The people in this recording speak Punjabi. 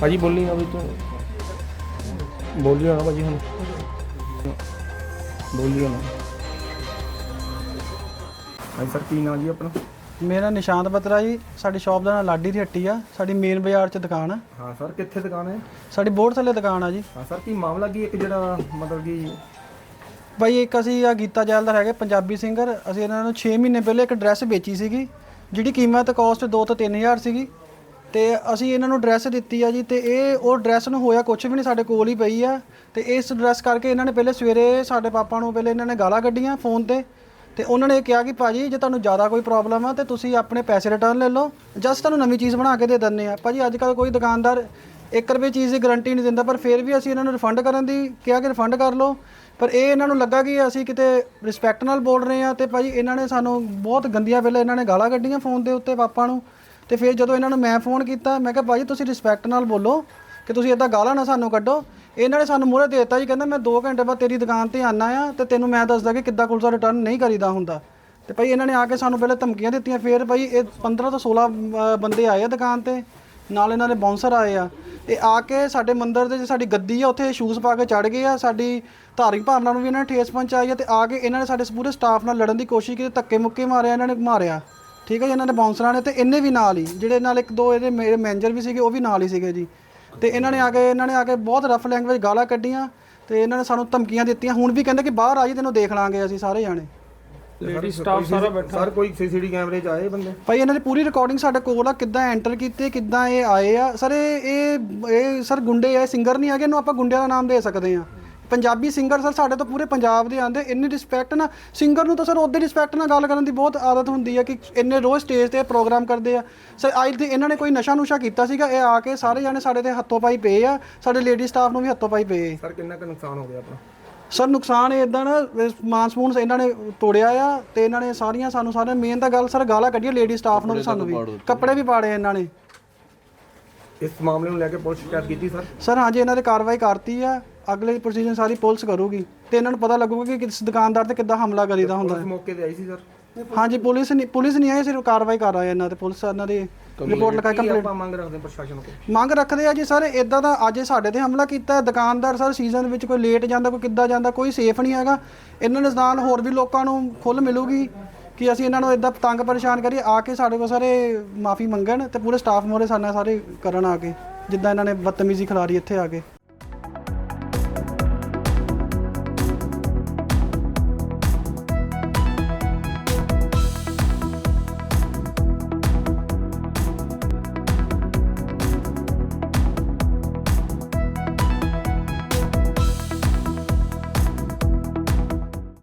ਭਾਜੀ ਬੋਲੀ ਨਾ ਵੀ ਤੂੰ। ਬੋਲਿਓ ਨਾ ਭਾਜੀ ਹੁਣ। ਬੋਲਿਓ ਨਾ। ਹਾਂਜੀ ਸਰ ਕੀ ਨਾਮ ਜੀ ਆਪਣਾ? ਮੇਰਾ ਨਿਸ਼ਾਂਤ ਬਤਰਾ ਜੀ। ਸਾਡੀ ਸ਼ਾਪ ਦਾ ਨਾਮ ਲਾਡੀ ਦੀ ਹੱਟੀ ਆ। ਸਾਡੀ ਮੇਨ ਬਾਜ਼ਾਰ 'ਚ ਦੁਕਾਨ ਆ। ਹਾਂ ਸਰ ਕਿੱਥੇ ਦੁਕਾਨ ਹੈ? ਸਾਡੀ ਬੋਰਡ ਥੱਲੇ ਦੁਕਾਨ ਆ ਜੀ। ਹਾਂ ਸਰ ਕੀ ਮਾਮਲਾ ਕੀ ਇੱਕ ਜਿਹੜਾ ਮਤਲਬ ਕਿ ਬਾਈ ਇੱਕ ਅਸੀਂ ਆ ਗੀਤਾ ਜੈਲਦਾਰ ਹੈਗੇ ਪੰਜਾਬੀ ਸਿੰਗਰ ਅਸੀਂ ਇਹਨਾਂ ਨੂੰ 6 ਮਹੀਨੇ ਪਹਿਲੇ ਇੱਕ ਡਰੈਸ ਵੇਚੀ ਸੀਗੀ ਜਿਹੜੀ ਕੀਮਤ ਕਾਸਟ 2 ਤੋਂ 3000 ਸੀਗੀ। ਤੇ ਅਸੀਂ ਇਹਨਾਂ ਨੂੰ ਡਰੈਸ ਦਿੱਤੀ ਆ ਜੀ ਤੇ ਇਹ, ਉਹ ਡਰੈਸ ਨੂੰ ਹੋਇਆ ਕੁਝ ਵੀ ਨਹੀਂ, ਸਾਡੇ ਕੋਲ ਹੀ ਪਈ ਆ। ਤੇ ਇਸ ਡਰੈਸ ਕਰਕੇ ਇਹਨਾਂ ਨੇ ਪਹਿਲੇ ਸਵੇਰੇ ਸਾਡੇ ਪਾਪਾ ਨੂੰ ਪਹਿਲੇ ਇਹਨਾਂ ਨੇ ਗਾਲਾਂ ਕੱਢੀਆਂ ਫੋਨ ਤੇ। ਤੇ ਉਹਨਾਂ ਨੇ ਇਹ ਕਿਹਾ ਕਿ ਭਾਜੀ, ਜੇ ਤੁਹਾਨੂੰ ਜ਼ਿਆਦਾ ਕੋਈ ਪ੍ਰੋਬਲਮ ਆ, ਤੇ ਤੁਸੀਂ ਆਪਣੇ ਪੈਸੇ ਰਿਟਰਨ ਲੈ ਲਓ। ਜਸਟ ਤੁਹਾਨੂੰ ਨਵੀਂ ਚੀਜ਼ ਬਣਾ ਕੇ ਦੇ ਦਿੰਨੇ ਆ। ਭਾਜੀ ਅੱਜ ਕੱਲ ਕੋਈ ਦੁਕਾਨਦਾਰ 1 ਰੁਪਏ ਚੀਜ਼ ਦੀ ਗਾਰੰਟੀ ਨਹੀਂ ਦਿੰਦਾ, ਪਰ ਫਿਰ ਵੀ ਅਸੀਂ ਇਹਨਾਂ ਨੂੰ ਰਿਫੰਡ ਕਰਨ ਦੀ ਕਿਹਾ ਕਿ ਰਿਫੰਡ ਕਰ ਲਓ। ਪਰ ਇਹ ਇਹਨਾਂ ਨੂੰ ਲੱਗਾ ਕਿ ਅਸੀਂ ਕਿਤੇ ਰਿਸਪੈਕਟ ਨਾਲ ਬੋਲ ਰਹੇ ਆ ਤੇ ਭਾਜੀ, ਇਹਨਾਂ ਨੇ ਸਾਨੂੰ ਬਹੁਤ ਗੰਦੀਆਂ ਵੇਲੇ ਇਹਨਾਂ ਨੇ ਗਾਲਾਂ ਕੱਢੀਆਂ ਫੋਨ ਦੇ ਉੱਤੇ ਪਾਪਾ ਨੂੰ। ਤੇ ਫਿਰ ਜਦੋਂ ਇਹਨਾਂ ਨੂੰ ਮੈਂ ਫੋਨ ਕੀਤਾ, ਮੈਂ ਕਿਹਾ, ਭਾਜੀ, ਤੁਸੀਂ ਰਿਸਪੈਕਟ ਨਾਲ ਬੋਲੋ ਕਿ ਤੁਸੀਂ ਇਦਾਂ ਗਾਲਾਂ ਨਾ ਸਾਨੂੰ ਕੱਢੋ। ਇਹਨਾਂ ਨੇ ਸਾਨੂੰ ਮੂਹਰੇ ਦੇ ਦਿੱਤਾ ਜੀ, ਕਹਿੰਦਾ, ਮੈਂ 2 ਘੰਟੇ ਬਾਅਦ ਤੇਰੀ ਦੁਕਾਨ ਤੇ ਆਨਾ ਆ ਤੇ ਤੈਨੂੰ ਮੈਂ ਦੱਸਦਾ ਕਿ ਕਿੱਦਾਂ ਕੁਲਸਾ ਰਿਟਰਨ ਨਹੀਂ ਕਰੀਦਾ ਹੁੰਦਾ। ਤੇ ਭਾਈ, ਇਹਨਾਂ ਨੇ ਆ ਕੇ ਸਾਨੂੰ ਪਹਿਲੇ ਧਮਕੀਆਂ ਦਿੱਤੀਆਂ, ਫਿਰ ਭਾਈ, ਇਹ 15 ਤੋਂ 16 ਬੰਦੇ ਆਏ ਆ ਦੁਕਾਨ ਤੇ, ਨਾਲ ਇਹਨਾਂ ਦੇ ਬਾਉਂਸਰ ਆਏ ਆ। ਇਹ ਆ ਕੇ ਸਾਡੇ ਮੰਦਿਰ ਦੇ ਜੇ ਸਾਡੀ ਗੱਦੀ ਆ, ਉੱਥੇ ਸ਼ੂਜ਼ ਪਾ ਕੇ ਚੜ ਗਏ ਆ, ਸਾਡੀ ਧਾਰਮਿਕ ਭਾਵਨਾ ਨੂੰ ਵੀ ਇਹਨਾਂ ਨੇ ਠੇਸ ਪਹੁੰਚਾਈ ਆ ਤੇ ਆ ਕੇ ਇਹਨਾਂ ਨੇ ਸਾਡੇ ਪੂਰੇ ਸਟਾਫ ਨਾਲ ਲੜਨ ਦੀ ਕੋਸ਼ਿਸ਼ ਕੀਤੀ ਧੱਕੇ ਮੁੱਕੇ ਮਾਰਿਆ, ਇਹਨਾਂ ਨੇ ਮਾਰਿਆ। ਠੀਕ ਹੈ ਜੀ ਇਹਨਾਂ ਨੇ ਬਾਉਂਸਰਾਂ ਨੇ ਤੇ ਇਹਨੇ ਵੀ ਨਾਲ ਹੀ ਜਿਹੜੇ ਨਾਲ ਇੱਕ ਦੋ ਇਹਦੇ ਮੇਰੇ ਮੈਨੇਜਰ ਵੀ ਸੀਗੇ ਉਹ ਵੀ ਨਾਲ ਹੀ ਸੀਗੇ ਜੀ। ਤੇ ਇਹਨਾਂ ਨੇ ਆ ਕੇ ਇਹਨਾਂ ਨੇ ਆ ਕੇ ਬਹੁਤ ਰਫ ਲੈਂਗੁਏਜ ਗਾਲਾਂ ਕੱਢੀਆਂ ਤੇ ਇਹਨਾਂ ਨੇ ਸਾਨੂੰ ਧਮਕੀਆਂ ਦਿੱਤੀਆਂ। ਹੁਣ ਵੀ ਕਹਿੰਦੇ ਕਿ ਬਾਹਰ ਆ ਜੀ ਤੈਨੂੰ ਦੇਖ ਲਾਂਗੇ ਅਸੀਂ ਸਾਰੇ ਜਾਣੇ। ਲੇਡੀ ਸਟਾਫ ਸਾਰਾ ਬੈਠਾ। ਸਰ ਕੋਈ ਸੀਸੀਟੀ ਕੈਮਰੇ 'ਚ ਆਏ ਬੰਦੇ? ਭਾਈ ਇਹਨਾਂ ਦੀ ਪੂਰੀ ਰਿਕਾਰਡਿੰਗ ਸਾਡੇ ਕੋਲ ਆ ਕਿੱਦਾਂ ਐਂਟਰ ਕੀਤੇ ਕਿੱਦਾਂ ਇਹ ਆਏ ਆ। ਸਰ ਇਹ ਇਹ ਇਹ ਸਰ ਗੁੰਡੇ ਆ ਸਿੰਗਰ ਨਹੀਂ ਹੈਗੇ ਇਹਨੂੰ ਆਪਾਂ ਗੁੰਡਿਆਂ ਦਾ ਨਾਮ ਦੇ ਸਕਦੇ ਆ ਪੰਜਾਬੀ ਸਿੰਗਰ ਸਰ ਸਾਡੇ ਤੋਂ ਪੂਰੇ ਪੰਜਾਬ ਦੇ ਆਂਦੇ ਇੰਨੀ ਰਿਸਪੈਕਟ ਨਾ ਸਿੰਗਰ ਨੂੰ ਤਾਂ ਸਰ ਉਹਦੇ ਰਿਸਪੈਕਟ ਨਾਲ ਗੱਲ ਕਰਨ ਦੀ ਬਹੁਤ ਆਦਤ ਹੁੰਦੀ ਹੈ ਕਿ ਇੰਨੇ ਰੋਜ਼ ਸਟੇਜ ਤੇ ਪ੍ਰੋਗਰਾਮ ਕਰਦੇ ਆ। ਸਰ ਅੱਜ ਦੇ ਇਹਨਾਂ ਨੇ ਕੋਈ ਨਸ਼ਾ ਨੁਸ਼ਾ ਕੀਤਾ ਸੀਗਾ ਇਹ ਆ ਕੇ ਸਾਰੇ ਜਾਣੇ ਸਾਡੇ ਤੇ ਹੱਥੋਂ ਪਾਈ ਪਏ ਆ ਸਾਡੇ ਲੇਡੀ ਸਟਾਫ ਨੂੰ ਵੀ ਹੱਥੋਂ ਪਾਈ ਪਏ ਸਰ ਕਿੰਨਾ ਕੁ ਨੁਕਸਾਨ ਹੋ ਗਿਆ ਆਪਣਾ? ਸਰ ਨੁਕਸਾਨ ਇਦਾਂ ਨਾ ਸਮੂਨ ਇਹਨਾਂ ਨੇ ਤੋੜਿਆ ਆ ਤੇ ਇਹਨਾਂ ਨੇ ਸਾਰੀਆਂ ਸਾਨੂੰ ਸਾਰੇ ਮੇਨ ਤਾਂ ਗੱਲ ਸਰ ਗਾਲਾਂ ਕੱਢੀਆਂ ਲੇਡੀ ਸਟਾਫ ਨੂੰ ਵੀ ਸਾਨੂੰ ਵੀ। ਕੱਪੜੇ ਵੀ ਪਾੜੇ ਇਹਨਾਂ ਨੇ। ਇਸ ਮਾਮਲੇ ਨੂੰ ਲੈ ਕੇ ਪੁਲਿਸ ਸ਼ਿਕਾਇਤ ਕੀਤੀ ਸਰ ਸਰ ਹਾਂਜੀ ਇਹਨਾਂ ਤੇ ਕਾਰਵਾਈ ਕਰਤੀ ਆ। ਅਗਲੇ ਪ੍ਰੋਸੀਜਰ ਸਾਰੀ ਪੁਲਿਸ ਕਰੂਗੀ ਤੇ ਇਹਨਾਂ ਨੂੰ ਪਤਾ ਲੱਗੂਗਾ ਕਿ ਕਿਸ ਦੁਕਾਨਦਾਰ ਤੇ ਕਿੱਦਾਂ ਹਮਲਾ ਕਰੀਦਾ ਹੁੰਦਾ ਪੁਲਿਸ ਮੌਕੇ ਤੇ ਆਈ ਸੀ ਸਰ? ਹਾਂਜੀ ਪੁਲਿਸ ਨਹੀਂ ਪੁਲਿਸ ਨਹੀਂ ਆਈ ਸਿਰਫ ਕਾਰਵਾਈ ਕਰ ਰਹੀ ਹੈ ਇਹਨਾਂ ਤੇ ਪੁਲਿਸ ਇਹਨਾਂ ਦੀ ਰਿਪੋਰਟ ਲਿਖਾ ਕੀ ਕੰਪਲੀਟ। ਆਪਾਂ ਮੰਗ ਰੱਖਦੇ ਹਾਂ ਪ੍ਰਸ਼ਾਸਨ ਕੋਲ? ਮੰਗ ਰੱਖਦੇ ਆ ਜੀ ਸਰ ਇਦਾਂ ਦਾ ਅੱਜ ਇਹ ਸਾਡੇ ਤੇ ਹਮਲਾ ਕੀਤਾ ਹੈ। ਦੁਕਾਨਦਾਰ ਸਰ ਸੀਜ਼ਨ ਵਿੱਚ ਕੋਈ ਲੇਟ ਜਾਂਦਾ ਕੋਈ ਕਿੱਦਾਂ ਜਾਂਦਾ ਕੋਈ ਸੇਫ ਨਹੀਂ ਹੈਗਾ। ਇਹਨਾਂ ਦੇ ਨਾਲ ਹੋਰ ਵੀ ਲੋਕਾਂ ਨੂੰ ਖੁੱਲ ਮਿਲੂਗੀ ਕਿ ਅਸੀਂ ਇਹਨਾਂ ਨੂੰ ਇਦਾਂ ਤੰਗ ਪਰੇਸ਼ਾਨ ਕਰੀਏ ਆ ਕੇ ਸਾਡੇ ਕੋਲ ਸਾਰੇ ਮਾਫੀ ਮੰਗਣ ਤੇ ਪੂਰੇ ਸਟਾਫ ਮੋਰੇ ਸਾਡੇ ਨਾਲ ਸਾਰੇ ਕਰਨ ਆ ਕੇ ਜਿੱਦਾਂ ਇਹਨਾਂ ਨੇ ਬਦਤਮੀਜ਼ੀ ਖਿਲਾਰੀ ਇੱਥੇ ਆ ਕੇ।